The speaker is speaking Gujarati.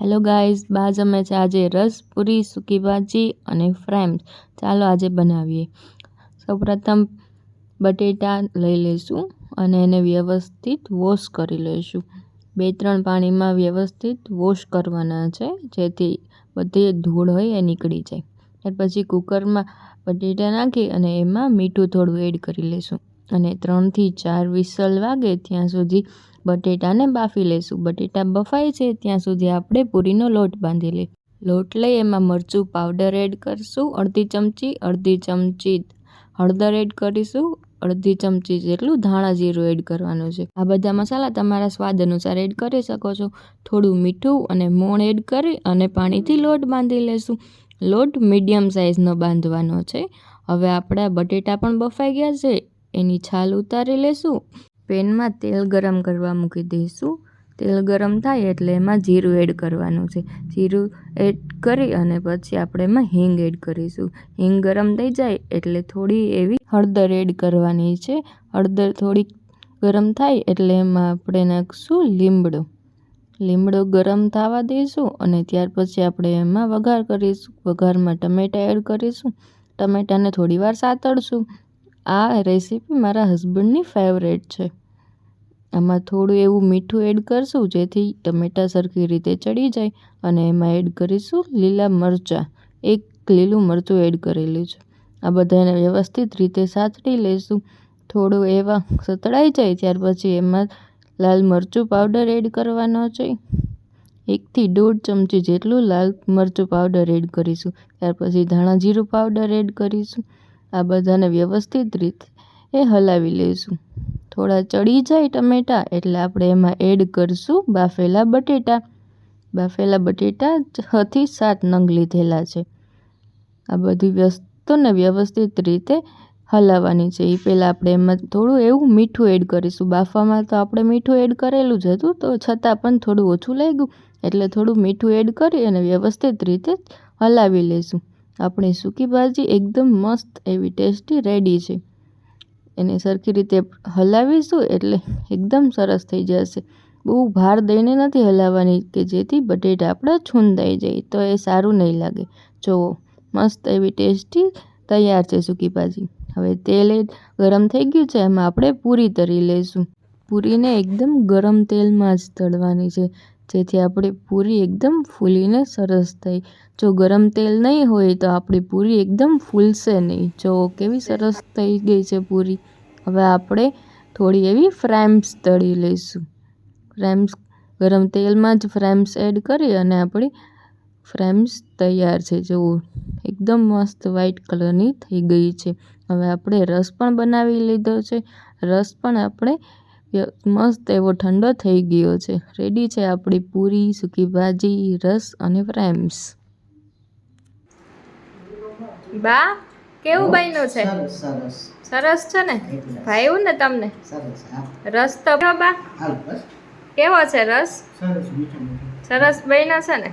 હેલો ગાઈઝ, બા જમે છે આજે રસ, પૂરી, સૂકી ભાજી અને ફ્રેમ્સ ચાલો આજે બનાવીએ. સૌપ્રથમ બટેટા લઈ લઈશું અને એને વ્યવસ્થિત વોશ કરી લઈશું. બે ત્રણ પાણીમાં વ્યવસ્થિત વોશ કરવાના છે, જેથી બધી ધૂળ હોય એ નીકળી જાય. ત્યાર પછી કુકરમાં બટેટા નાખી અને એમાં મીઠું થોડું એડ કરી લઈશું. અને ત્રણથી ચાર વિસલ વાગે ત્યાં સુધી બટેટાને બાફી લઈશું બટેટા બફાય છે ત્યાં સુધી આપણે પૂરીનો લોટ બાંધી લઈએ લોટ લઈ એમાં મરચું પાવડર એડ કરીશું, અડધી ચમચી અડધી ચમચી હળદર એડ કરીશું, અડધી ચમચી જેટલું ધાણા જીરું એડ કરવાનું છે. આ બધા મસાલા તમારા સ્વાદ અનુસાર એડ કરી શકો છો. થોડું મીઠું અને મોણ એડ કરી અને પાણીથી લોટ બાંધી લેશું. લોટ મીડિયમ સાઇઝનો બાંધવાનો છે. હવે આપણા બટેટા પણ બફાઈ ગયા છે. એની છાલ ઉતારી લેશું, પેનમાં તેલ ગરમ કરવા મૂકી દઈશું. તેલ ગરમ થાય એટલે એમાં જીરું એડ કરવાનું છે. જીરું એડ કરી અને પછી આપણે એમાં હિંગ એડ કરીશું. હિંગ ગરમ થઈ જાય એટલે થોડી એવી હળદર એડ કરવાની છે. હળદર થોડીક ગરમ થાય એટલે એમાં આપણે નાખશું લીમડો. લીમડો ગરમ થવા દઈશું અને ત્યાર પછી આપણે એમાં વઘાર કરીશું. વઘારમાં ટમેટાં એડ કરીશું. ટમેટાને થોડી વાર સાતળશું. આ રેસીપી મારા હસબન્ડની ફેવરેટ છે. આમાં થોડું એવું મીઠું એડ કરશું, જેથી ટમેટાં સરખી રીતે ચડી જાય, અને એમાં એડ કરીશું લીલા મરચાં. એક લીલું મરચું એડ કરેલું છે. આ બધાને વ્યવસ્થિત રીતે સાતળી લઈશું થોડું એવા સતળાઈ જાય, ત્યાર પછી એમાં લાલ મરચું પાવડર એડ કરવાનો છે. એકથી દોઢ ચમચી જેટલું લાલ મરચું પાવડર એડ કરીશું. ત્યાર પછી ધાણા જીરું પાવડર એડ કરીશું. આ બધાને વ્યવસ્થિત રીતે એ હલાવી લઈશું. થોડા ચડી જાય ટમેટાં એટલે આપણે એમાં એડ કરીશું બાફેલા બટેટા. બાફેલા બટેટા છથી સાત નંગ લીધેલા છે. આ બધી વસ્તુને વ્યવસ્થિત રીતે હલાવવાની છે. એ પહેલાં આપણે એમાં થોડું એવું મીઠું એડ કરીશું. બાફવામાં તો આપણે મીઠું એડ કરેલું જ હતું, તો છતાં પણ થોડું ઓછું લાગ્યું. એટલે થોડું મીઠું એડ કરી અને વ્યવસ્થિત રીતે હલાવી લઈશું. આપણી સૂકી ભાજી એકદમ મસ્ત એવી ટેસ્ટી રેડી છે. એને સરખી રીતે હલાવીશું એટલે એકદમ સરસ થઈ જશે. બહુ ભાર દઈને નથી હલાવવાની કે જેથી બટેટા આપણા છૂંદાઈ જાય, તો એ સારું નહીં લાગે. જુઓ મસ્ત એવી ટેસ્ટી તૈયાર છે સૂકી ભાજી. હવે તેલ ગરમ થઈ ગયું છે, એમાં આપણે પૂરી તરી લઈશું. પૂરીને એકદમ ગરમ તેલમાં જ તળવાની છે. જેથી આપણી પૂરી એકદમ ફૂલીને સરસ થઈ. જો ગરમ તેલ નહીં હોય તો આપણી પૂરી એકદમ ફૂલશે નહીં. જો કેવી સરસ થઈ ગઈ છે પૂરી. હવે આપણે થોડી એવી ફ્રેમ્સ તળી લઈશું. ફ્રેમ્સ, ગરમ તેલમાં જ ફ્રેમ્સ એડ કરી અને આપણી ફ્રેમ્સ તૈયાર છે. જુઓ, એકદમ મસ્ત વ્હાઈટ કલરની થઈ ગઈ છે. હવે આપણે રસ પણ બનાવી લીધો છે. રસ પણ આપણે મસ્ત એવો ઠંડો થઈ ગયો છે. રેડી છે આપણી પૂરી સૂકી ભાજી રસ અને ફ્રેમ્સ બા કેવું બન્યું છે? સરસ સરસ. સરસ છે ને? ભાવ્યું ને તમને? રસ તો બા. કેવો છે રસ? સરસ બન્યો છે ને?